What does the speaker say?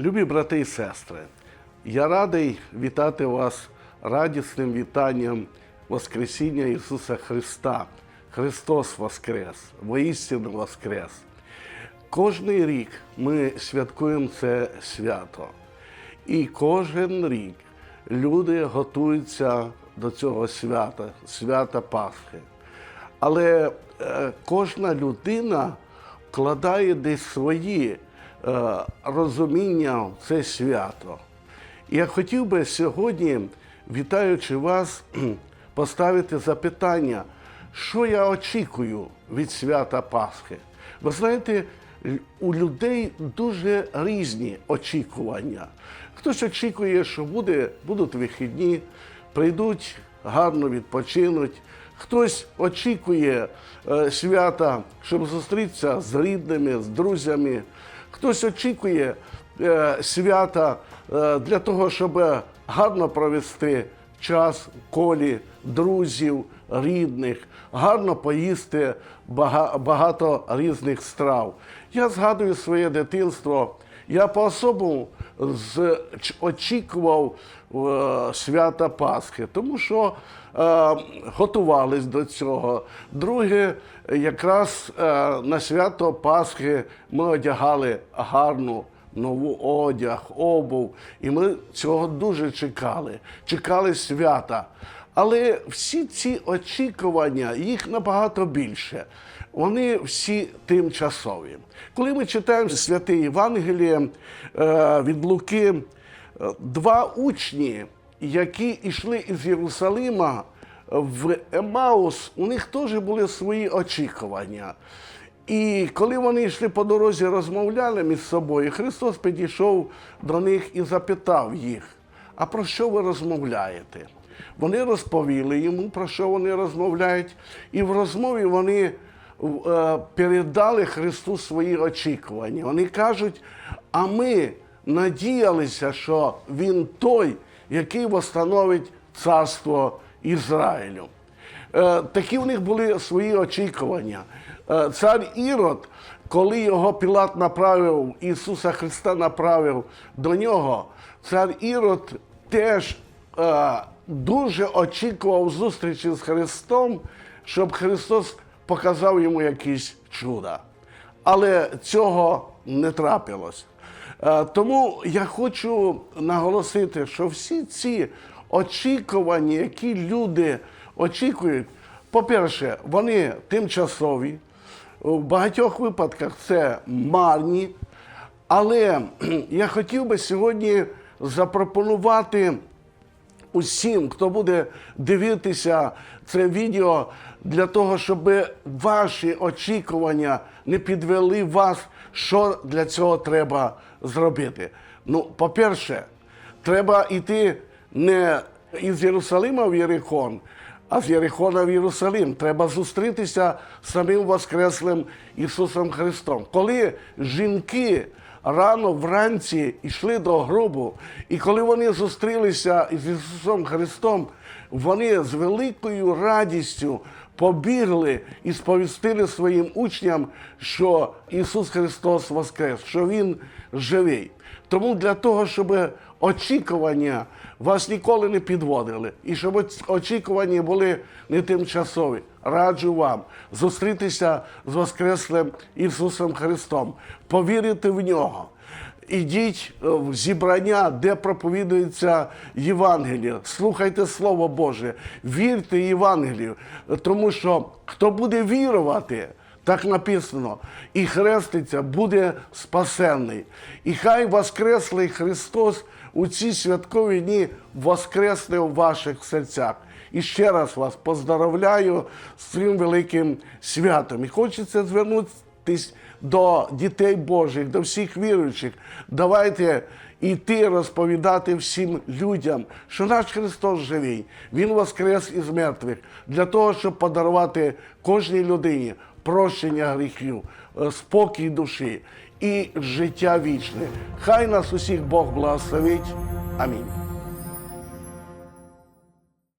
Любі брати і сестри, я радий вітати вас радісним вітанням Воскресіння Ісуса Христа. Христос Воскрес, воістину Воскрес. Кожний рік ми святкуємо це свято. І кожен рік люди готуються до цього свята, свята Пасхи. Але е, кожна людина вкладає десь свої розуміння в це свято. І я хотів би сьогодні, вітаючи вас, поставити запитання, що я очікую від свята Пасхи. Ви знаєте, у людей дуже різні очікування. Хтось очікує, що буде, будуть вихідні, прийдуть, гарно відпочинуть. Хтось очікує е, свята, щоб зустрітися з рідними, з друзями. Хтось очікує е, свята е, для того, щоб гарно провести час колі друзів, рідних, гарно поїсти багато різних страв. Я згадую своє дитинство. Я по-особому з- очікував е, свята Пасхи, тому що е, готувались до цього. Друге, якраз е, на свято Пасхи ми одягали гарну нову одяг, обув, і ми цього дуже чекали. Чекали свята. Але всі ці очікування, їх набагато більше. Вони всі тимчасові. Коли ми читаємо святе Євангеліє е, від Луки, е, два учні, які йшли із Єрусалима в Емаус, у них теж були свої очікування. І коли вони йшли по дорозі, розмовляли між собою, Христос підійшов до них і запитав їх: а про що ви розмовляєте? Вони розповіли йому, про що вони розмовляють, і в розмові вони е, передали Христу свої очікування. Вони кажуть, а ми надіялися, що Він той, який восстановить царство Ізраїлю. Е, Такі в них були свої очікування. Е, Цар Ірод, коли його Пілат направив, Ісуса Христа направив до нього, цар Ірод теж е, дуже очікував зустрічі з Христом, щоб Христос показав йому якісь чуда. Але цього не трапилось. Е, Тому я хочу наголосити, що всі ці очікування, які люди очікують, по-перше, вони тимчасові, в багатьох випадках це марні. Але я хотів би сьогодні запропонувати усім, хто буде дивитися це відео, для того, щоб ваші очікування не підвели вас, що для цього треба зробити. Ну, по-перше, треба йти не із Єрусалима в Єрихон, а з Єрихона в Єрусалим. Треба зустрітися з самим Воскреслим Ісусом Христом. Коли жінки рано вранці йшли до гробу, і коли вони зустрілися з Ісусом Христом, вони з великою радістю побігли і сповістили своїм учням, що Ісус Христос Воскрес, що Він живий. Тому для того, щоб очікування вас ніколи не підводили, і щоб очікування були не тимчасові, раджу вам зустрітися з Воскреслим Ісусом Христом, повірити в нього. Ідіть е, в зібрання, де проповідується Євангеліє, слухайте Слово Боже, вірте Євангелію, тому що хто буде вірувати, так написано, і хреститься, буде спасенний. І хай Воскреслий Христос у ці святкові дні воскресне у ваших серцях. І ще раз вас поздоровляю з цим великим святом. І хочеться звернутися до дітей Божих, до всіх віруючих. Давайте йти розповідати всім людям, що наш Христос живий. Він воскрес із мертвих для того, щоб подарувати кожній людині прощення гріхів, е, спокій душі і життя вічне. Хай нас усіх Бог благословить. Амінь.